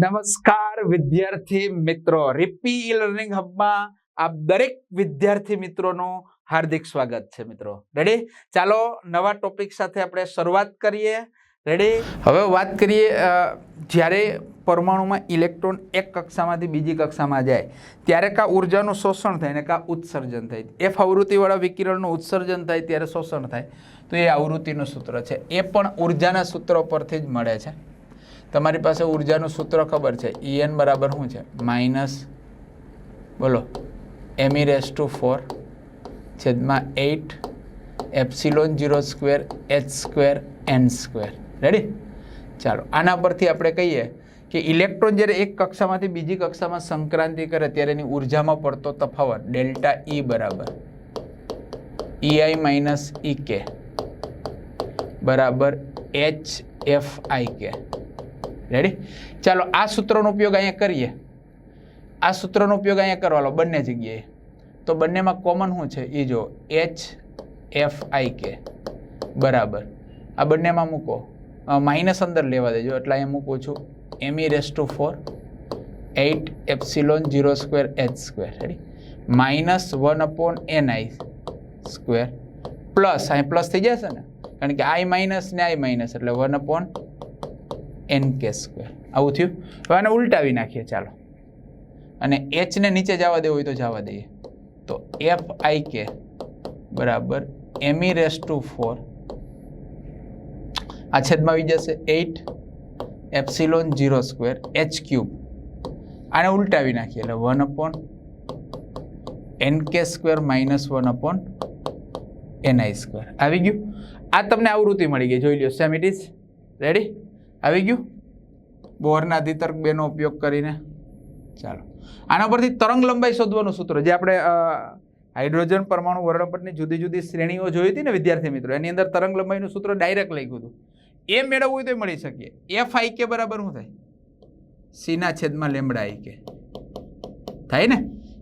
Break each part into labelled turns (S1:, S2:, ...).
S1: નમસ્કાર વિદ્યાર્થી મિત્રો. રિપી ઈ લર્નિંગ હબમાં આપ દરેક વિદ્યાર્થી મિત્રોનું હાર્દિક સ્વાગત છે મિત્રો. રેડી ચાલો નવા ટોપિક સાથે આપણે શરૂઆત કરીએ. રેડી હવે વાત કરીએ જ્યારે પરમાણુમાં ઇલેક્ટ્રોન એક કક્ષામાંથી બીજી કક્ષામાં જાય, ત્યારે કાં ઉર્જાનું શોષણ થાય ને કાં ઉત્સર્જન થાય? એફ આવૃત્તિવાળા વિકિરણનું ઉત્સર્જન થાય, ત્યારે શોષણ થાય. તો એ આવૃત્તિનું સૂત્ર છે. એ પણ ઉર્જાના સૂત્રો પરથી જ મળે છે. તમારી પાસે ઉર્જાનું સૂત્ર ખબર છે? ઈએન બરાબર શું છે? માઇનસ, બોલો m e raise to four છેદમાં eight epsilon zero square H square N square. Ready ચાલો, આના પરથી આપણે કહીએ કે ઇલેક્ટ્રોન જ્યારે એક કક્ષામાંથી બીજી કક્ષામાં સંક્રાંતિ કરે ત્યારે એની ઉર્જામાં પડતો તફાવત, ડેલ્ટા ઈ બરાબર. ઈઆઈ માઇનસ ઈ કે બરાબર એચ એફ આઈ કે રેડી ચાલો, આ સૂત્રનો ઉપયોગ અહીંયા કરીએ. આ સૂત્રનો ઉપયોગ અહીંયા કરવાનો બંને જગ્યાએ. તો બંનેમાં કોમન શું છે? એ જો એચ એફ આઈ કે બરાબર. આ બંનેમાં મૂકો. માઇનસ અંદર લેવા દેજો. એટલે અહીંયા મૂકું છું. M e raise to four eight epsilon zero square H square ready minus one upon N I square plus અહીં પ્લસ થઈ જશે ને? કારણ કે આઈ માઇનસ ને આઈ માઇનસ એટલે one upon N K square. આવું થયું? હવે આને ઉલટાવી નાખીએ, ચાલો. અને એચને નીચે જવા દેવું હોય તો જવા દઈએ. તો એફ આઈ કે બરાબર એમી રેસ ટુ ફોર આ છેદમાં આવી જશે eight epsilon zero square H cube આને ઉલટાવી નાખીએ એટલે one upon N K square minus one upon N I square આવી ગયું? આ તમને આવૃત્તિ મળી ગઈ. જોઈ લ્યો સેમ ઇટ ઇઝ રેડી આવી ગયું? બોરના અધિતર્ક બેનો ઉપયોગ કરીને. ચાલો. આના પરથી તરંગ લંબાઈ શોધવાનું સૂત્ર, જે આપણે હાઇડ્રોજન પરમાણુ વર્ણપટની જુદી જુદી શ્રેણીઓ જોઈ હતી ને વિદ્યાર્થી મિત્રો, એની અંદર તરંગ લંબાઈનું સૂત્ર ડાયરેક્ટ લખ્યું હતું. એ મેળવવું હોય તો મળી શકીએ એફ આઈ કે બરાબર શું થાય? સીના છેદમાં લેમડા આઈ કે થાય ને?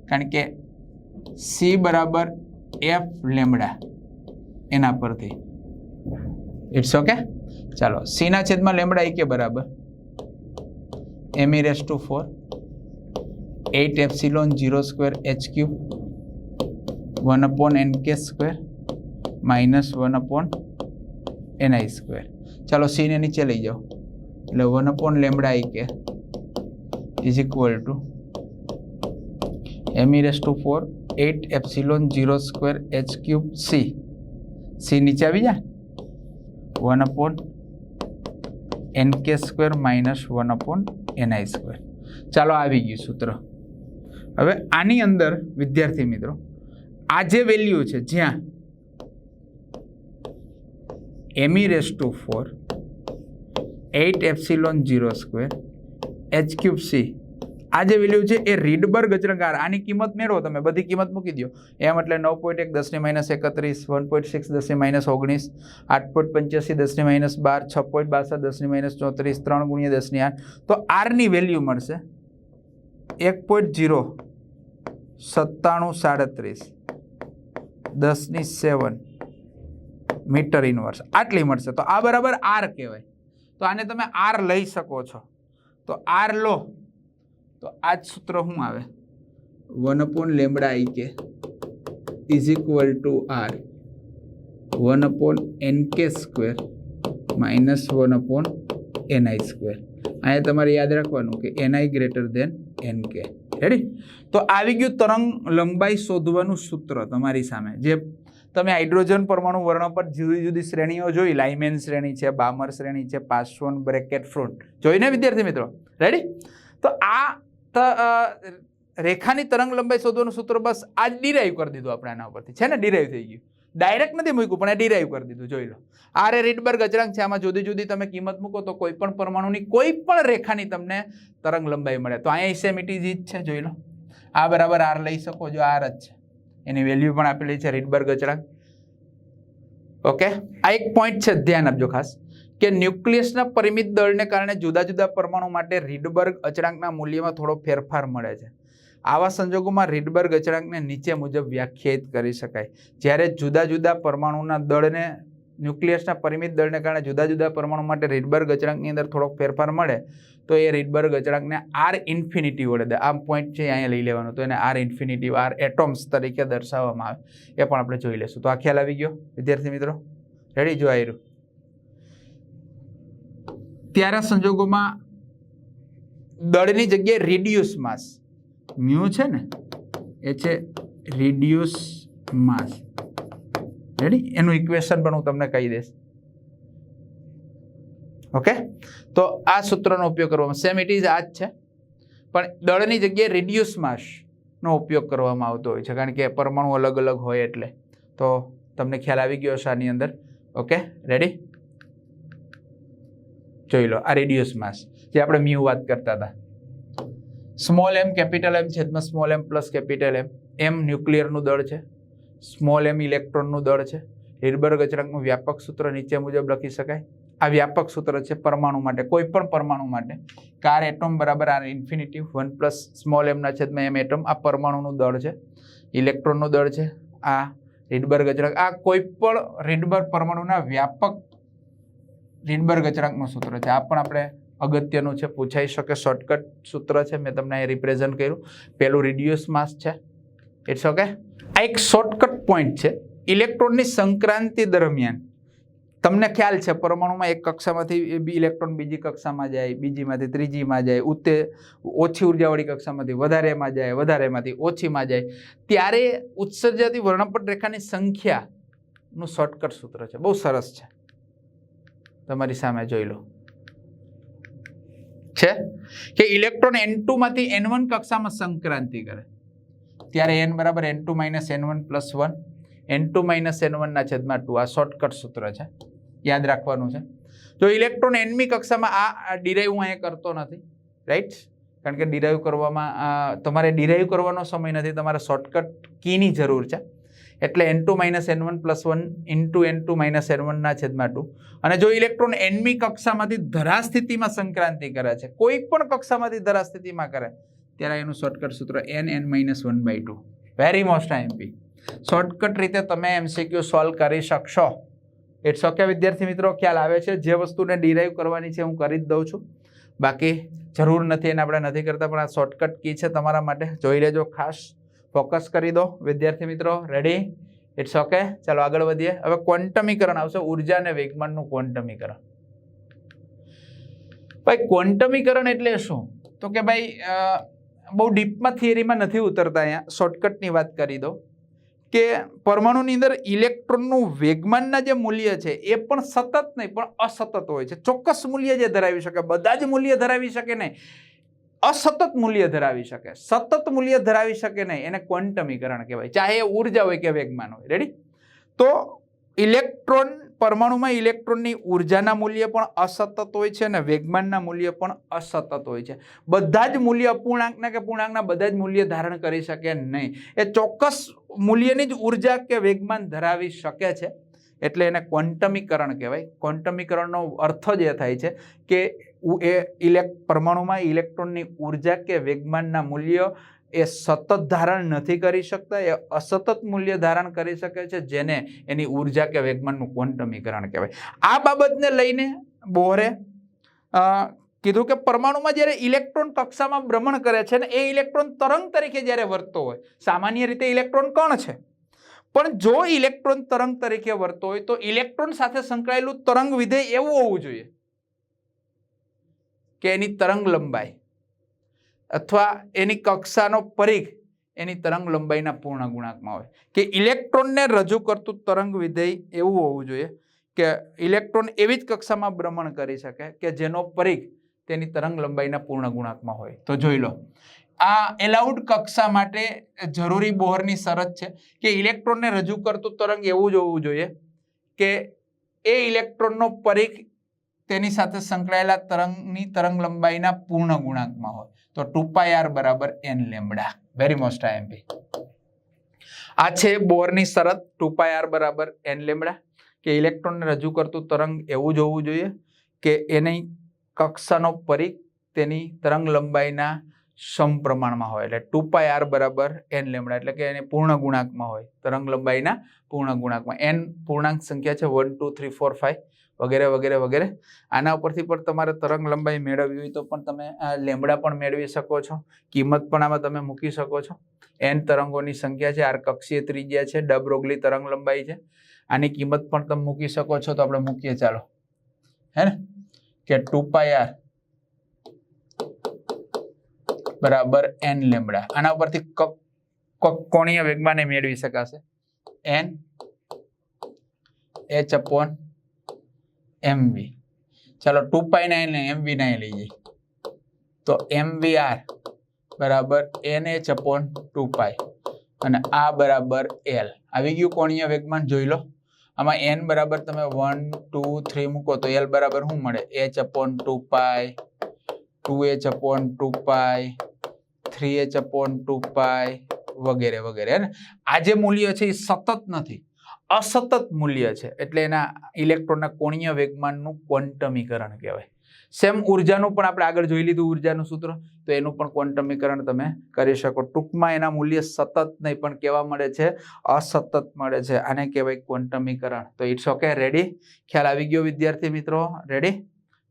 S1: કારણ કે સી બરાબર એફ લેમડા એના પરથી. ઇટ્સ ઓકે ચાલો સીના છેદમાં લેમડા આઈ કે બરાબર. M e raise to four eight epsilon zero square H cube one upon N K square minus one upon N I square ચાલો સીને નીચે લઈ જાઓ. એટલે one upon lambda I K is equal to m e raise to four eight epsilon zero square H cube C C નીચે આવી જાય? One upon N K square minus one upon N I square ચાલો આવી ગયું સૂત્ર. હવે આની અંદર, વિદ્યાર્થી મિત્રો, આ જે વેલ્યુ છે જ્યાં m e raise to four eight epsilon zero square H cube C આ જે વેલ્યુ છે એ રીડબર્ગ અચળાંક આની કિંમત મેળવો તમે, બધી કિંમત મૂકી દો એમ એટલે નવ પોઈન્ટ એક દસની માઇનસ એકત્રીસ વન પોઈન્ટ સિક્સ દસની માઇનસ ઓગણીસ, આઠ પોઈન્ટ પંચ્યાસી દસની માઇનસ બાર, છ પોઈન્ટ બાસઠ દસની માઇનસ ચોત્રીસ, ત્રણ ગુણ્યા દસની આઠ. તો આરની વેલ્યુ મળશે એક પોઈન્ટ જીરો સત્તાણું સાડત્રીસ દસની સેવન મીટર ઇનવર્સ આટલી મળશે. તો આ બરાબર આર કહેવાય. તો આને તમે આર લઈ શકો છો. તો આર લો. તો આ જ સૂત્ર શું આવે? One upon lambda I K is equal to R. One upon N K square minus one upon NI square. અહીંયા તમારે યાદ રાખવાનું કે NI greater than N K. Ready તો આવી ગયું તરંગ લંબાઈ શોધવાનું સૂત્ર તમારી સામે. જે તમે હાઇડ્રોજન પરમાણુ વર્ણ પર જુદી જુદી શ્રેણીઓ જોઈ, લાઇમેન શ્રેણી છે, બામર શ્રેણી છે પાસવન બ્રેકેટ ફ્રોન્ટ જોઈને વિદ્યાર્થી મિત્રો રેડી તો આ રેખાની તરંગ લંબાઈ શોધવાનું સૂત્ર બસ આ ડિરાઈવ કરી દીધું આપણે આના ઉપરથી. છે ને? ડિરાઈવ થઈ ગયું. ડાયરેક્ટ નથી મૂક્યું, પણ એ ડિરાઈવ કરી દીધું, જોઈ લો. આર એ રીડબર્ગ અચળાંક છે, આમાં જુદી જુદી તમે કિંમત મૂકો તો કોઈ પણ પરમાણુની કોઈ પણ રેખાની તમને તરંગ લંબાઈ મળે. તો અહીંયા ઇસેમિટી જ છે, જોઈ લો. આ બરાબર આર લઈ શકો જો આર જ છે. એની વેલ્યુ પણ આપેલી છે રીડબર્ગ અચળાંક. ઓકે આ એક પોઈન્ટ છે, ધ્યાન આપજો ખાસ. કે ન્યુક્લિયસના પરિમિત દળને કારણે જુદા જુદા પરમાણુ માટે રીડબર્ગ અચળાંકના મૂલ્યમાં થોડો ફેરફાર મળે છે. આવા સંજોગોમાં રીડબર્ગ અચળાંકને નીચે મુજબ વ્યાખ્યાયિત કરી શકાય. જ્યારે જુદા જુદા પરમાણુના દળને ન્યુક્લિયસના પરિમિત દળને કારણે જુદા જુદા પરમાણુ માટે રીડબર્ગ અચળાંકની અંદર થોડોક ફેરફાર મળે, તો એ રીડબર્ગ અચળાંકને આર ઇન્ફિનિટી વડે આ પોઈન્ટ છે અહીંયા લઈ લેવાનો, તો એને આર ઇન્ફિનિટી આર એટોમ્સ તરીકે દર્શાવવામાં આવે. એ પણ આપણે જોઈ લઈશું. તો આ ખ્યાલ આવી ગયો, વિદ્યાર્થી મિત્રો? રેડી જો આવ્યું ત્યારે સંજોગોમાં દળની જગ્યાએ રિડ્યુસ માસ મ્યુ છે ને? એ છે રિડ્યુસ માસ રેડી એનું ઇક્વેશન પણ હું તમને કહી દઈશ. ઓકે તો આ સૂત્રનો ઉપયોગ કરવામાં સેમ ઇટ ઇઝ આ જ છે. પણ દળની જગ્યાએ રિડ્યુસ માસનો ઉપયોગ કરવામાં આવતો હોય છે. કારણ કે પરમાણુ અલગ અલગ હોય એટલે. તો તમને ખ્યાલ આવી ગયો છે આની અંદર. ઓકે રેડી જોઈ લો, આ રેડિયસ માસ. જે આપણે મ્યુ વાત કરતા હતા. સ્મોલ એમ કેપિટલ એમ છેદમાં small M plus capital M M ન્યુક્લિયરનું દળ છે. સ્મોલ એમ ઇલેક્ટ્રોનનું દળ છે. હિરબર્ગ અચળાંકનું વ્યાપક સૂત્ર નીચે મુજબ લખી શકાય. આ વ્યાપક સૂત્ર છે પરમાણુ માટે, કોઈ પણ પરમાણુ માટે. કાર એટોમ બરાબર આ ઇન્ફિનિટી વન પ્લસ સ્મોલ એમના છેદમાં એમ એટમ આ પરમાણુનું દળ છે. ઇલેક્ટ્રોનનું દળ છે. આ રીડબર્ગ અચળાંક, આ કોઈ પણ રીડબર્ગ પરમાણુના વ્યાપક રીડબર્ગ અચળાંકનું સૂત્ર છે. આ પણ આપણે અગત્યનું છે. પૂછાઈ શકે શોર્ટકટ સૂત્ર છે. મેં તમને અહીં રિપ્રેઝન્ટ કર્યું. પેલું રિડ્યુસ માસ છે. ઇટ્સ ઓકે આ એક શોર્ટકટ પોઈન્ટ છે ઇલેક્ટ્રોનની સંક્રાંતિ દરમિયાન. તમને ખ્યાલ છે, પરમાણુમાં એક કક્ષામાંથી બી ઇલેક્ટ્રોન બીજી કક્ષામાં જાય, બીજીમાંથી ત્રીજીમાં જાય ઉત્તે ઓછી ઉર્જાવાળી કક્ષામાંથી વધારેમાં જાય, વધારેમાંથી ઓછીમાં જાય. ત્યારે ઉત્સર્જાતી વર્ણપટ રેખાની સંખ્યાનું શોર્ટકટ સૂત્ર છે. બહુ સરસ છે. તમારી સામે જોઈ લો. છે? કે ઇલેક્ટ્રોન એન ટુમાંથી એન વન કક્ષામાં સંક્રાંતિ કરે. ત્યારે એન બરાબર N two minus N one plus one N two minus N વનના છેદમાં ટુ આ શોર્ટકટ સૂત્ર છે. યાદ રાખવાનું છે. તો ઇલેક્ટ્રોન એનમી કક્ષામાં આ ડિરાઈવ હું અહીંયા કરતો નથી. રાઈટ કારણ કે ડિરાઈવ કરવામાં તમારે ડિરાઈવ કરવાનો સમય નથી. તમારે શોર્ટકટ કીની જરૂર છે. એટલે n two minus n one plus one into n two minus n વનના છેદમાં ટુ અને જો ઇલેક્ટ્રોન એનમી કક્ષામાંથી ધરાસ્થિતિમાં સંક્રાંતિ કરે છે કોઈ પણ કક્ષામાંથી ધરાસ્થિતિમાં કરે ત્યારે એનું શોર્ટકટ સૂત્ર N N minus one by two very most IMP shortcut રીતે તમે એમસીક્યુ સોલ્વ કરી શકશો. ઇટ્સ ઓકે વિદ્યાર્થી મિત્રો, ખ્યાલ આવે છે. જે વસ્તુને ડિરાઈવ કરવાની છે, હું કરી જ દઉં છું. બાકી જરૂર નથી એને આપણે નથી કરતા, પણ આ શોર્ટકટ કી છે તમારા માટે. જોઈ લેજો, ખાસ ફોકસ કરી દો. વિદ્યાર્થી મિત્રો રેડી ઇટ્સ ઓકે ચાલો આગળ વધીએ. હવે ક્વોન્ટમીકરણ આવશે. ઊર્જા અને વેગમાનનું ક્વોન્ટમીકરણ ભાઈ ક્વોન્ટમીકરણ એટલે શું? તો કે ભાઈ બહુ ડીપમાં થિયરીમાં નથી ઉતરતા અહીંયા. શોર્ટકટની વાત કરી દો કે પરમાણુની અંદર ઇલેક્ટ્રોનનું વેગમાનના જે મૂલ્ય છે, એ પણ સતત નહીં, પણ અસતત હોય છે. ચોક્કસ મૂલ્ય જે ધરાવી શકે, બધા જ મૂલ્ય ધરાવી શકે નહીં. અસતત મૂલ્ય ધરાવી શકે. સતત મૂલ્ય ધરાવી શકે નહીં. એને ક્વોન્ટમીકરણ કહેવાય. ચાહે એ ઊર્જા હોય કે વેગમાન હોય. રેડી તો ઇલેક્ટ્રોન પરમાણુમાં ઇલેક્ટ્રોનની ઉર્જાના મૂલ્ય પણ અસતત હોય છે અને વેગમાનના મૂલ્ય પણ અસતત હોય છે. બધા જ મૂલ્ય અપૂર્ણાંકના કે પૂર્ણાંકના બધા જ મૂલ્ય ધારણ કરી શકે નહીં. એ ચોક્કસ મૂલ્યની જ ઊર્જા કે વેગમાન ધરાવી શકે છે. એટલે એને ક્વોન્ટમીકરણ કહેવાય. ક્વોન્ટમીકરણનો અર્થ જ એ થાય છે કે એ ઇલેક, પરમાણુમાં ઇલેક્ટ્રોનની ઊર્જા કે વેગમાનના મૂલ્ય એ સતત ધારણ નથી કરી શકતા, એ અસતત મૂલ્ય ધારણ કરી શકે છે, જેને એની ઊર્જા કે વેગમાનનું ક્વોન્ટમીકરણ કહેવાય. આ બાબતને લઈને બોહરે કીધું કે પરમાણુમાં જ્યારે ઇલેક્ટ્રોન કક્ષામાં ભ્રમણ કરે છે ને, એ ઇલેક્ટ્રોન તરંગ તરીકે જ્યારે વર્તતો હોય, સામાન્ય રીતે ઇલેક્ટ્રોન કણ છે. પણ જો ઇલેક્ટ્રોન તરંગ તરીકે વર્તતો હોય, તો ઇલેક્ટ્રોન સાથે સંકળાયેલું તરંગ વિધેય એવું હોવું જોઈએ કે એની તરંગ લંબાઈ. અથવા એની કક્ષાનો પરિઘ એની તરંગ લંબાઈના પૂર્ણ ગુણાંકમાં હોય. કે ઇલેક્ટ્રોનને રજૂ કરતું તરંગ વિધેય એવું હોવું જોઈએ કે ઇલેક્ટ્રોન એવી જ કક્ષામાં ભ્રમણ કરી શકે કે જેનો પરિઘ તેની તરંગ લંબાઈના પૂર્ણ ગુણાંકમાં હોય. તો જોઈ લો. આ એલાઉડ કક્ષા માટે જરૂરી બોહરની શરત છે કે ઇલેક્ટ્રોનને રજૂ કરતું તરંગ એવું જ હોવું જોઈએ કે એ ઇલેક્ટ્રોનનો પરિઘ તેની સાથે સંકળાયેલા તરંગની તરંગ લંબાઈના પૂર્ણ ગુણાંકમાં હોય. તો ટુ પાઈ આર બરાબર N lambda very most IMP આ છે બોરની શરત, ટુ પાઈ આર બરાબર એન લેમડા કે ઇલેક્ટ્રોનને રજૂ કરતું તરંગ એવું જ હોવું જોઈએ કે એની કક્ષાનો પરીખ તેની તરંગ લંબાઈના સમપ્રમાણમાં હોય. એટલે ટુ પાય આર બરાબર એન લેમડા એટલે કે એને પૂર્ણ ગુણાંકમાં હોય. તરંગ લંબાઈના પૂર્ણ ગુણાંકમાં. એન પૂર્ણાંક સંખ્યા છે one, two, three, four five વગેરે વગેરે વગેરે. આના ઉપરથી પણ તમારે તરંગ લંબાઈ મેળવવી હોય તો પણ તમે લેમડા પણ મેળવી શકો છો. કિંમત પણ આમાં તમે મૂકી શકો છો. એન તરંગોની સંખ્યા છે આર કક્ષીય ત્રિજ્યા છે ડબ રોગલી તરંગ લંબાઈ છે. આની કિંમત પણ તમે મૂકી શકો છો, તો આપણે મૂકીએ ચાલો. હે ને? કે ટુ પાય આર બરાબર એન લેમડા આના ઉપરથી કોણીય વેગમાને મેળવી શકાશે. એન એચ અપોન એમવી ચાલો two pi nine MV nine લઈ જઈએ તો એમવીઆર બરાબર N H upon two pi અને આ બરાબર એલ આવી ગયું કોણીય વેગમાન? જોઈ લો. આમાં એન બરાબર તમે વન ટુ થ્રી મૂકો તો એલ બરાબર શું મળે? H upon two pi two H upon two pi three H upon two pi વગેરે વગેરે. ને? આ જે મૂલ્ય છે એ સતત નથી. અસતત મૂલ્ય છે. એટલે એના ઇલેક્ટ્રોનના કોણીય વેગમાનનું ક્વોન્ટમીકરણ કહેવાય. સેમ ઉર્જાનું પણ આપણે આગળ જોઈ લીધું ઉર્જાનું સૂત્ર, તો એનું પણ ક્વોન્ટમીકરણ તમે કરી શકો. ટૂંકમાં એના મૂલ્ય સતત નહીં, પણ કેવા મળે છે? અસતત મળે છે. આને કહેવાય ક્વોન્ટમીકરણ. તો ઇટ્સ ઓકે, રેડી? ખ્યાલ આવી ગયો વિદ્યાર્થી મિત્રો? રેડી?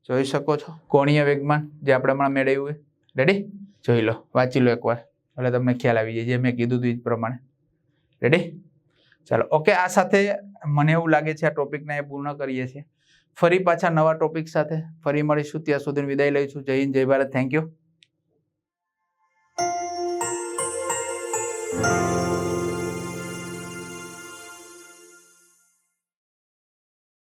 S1: જોઈ શકો છો? કોણીય વેગમાન જે આપણે હમણાં મેળવ્યું હોય રેડી? જોઈ લો, વાંચી લો એકવાર. એટલે તમને ખ્યાલ આવી જાય, જે મેં કીધું હતું એ પ્રમાણે. રેડી? ચાલો ઓકે આ સાથે મને એવું લાગે છે આ ટોપિકને પૂર્ણ કરીએ છીએ. ફરી પાછા નવા ટોપિક સાથે ફરી મળીશું. ત્યાં સુધી વિદાય લઈશું. જય હિન્દ, જય ભારત. Thank you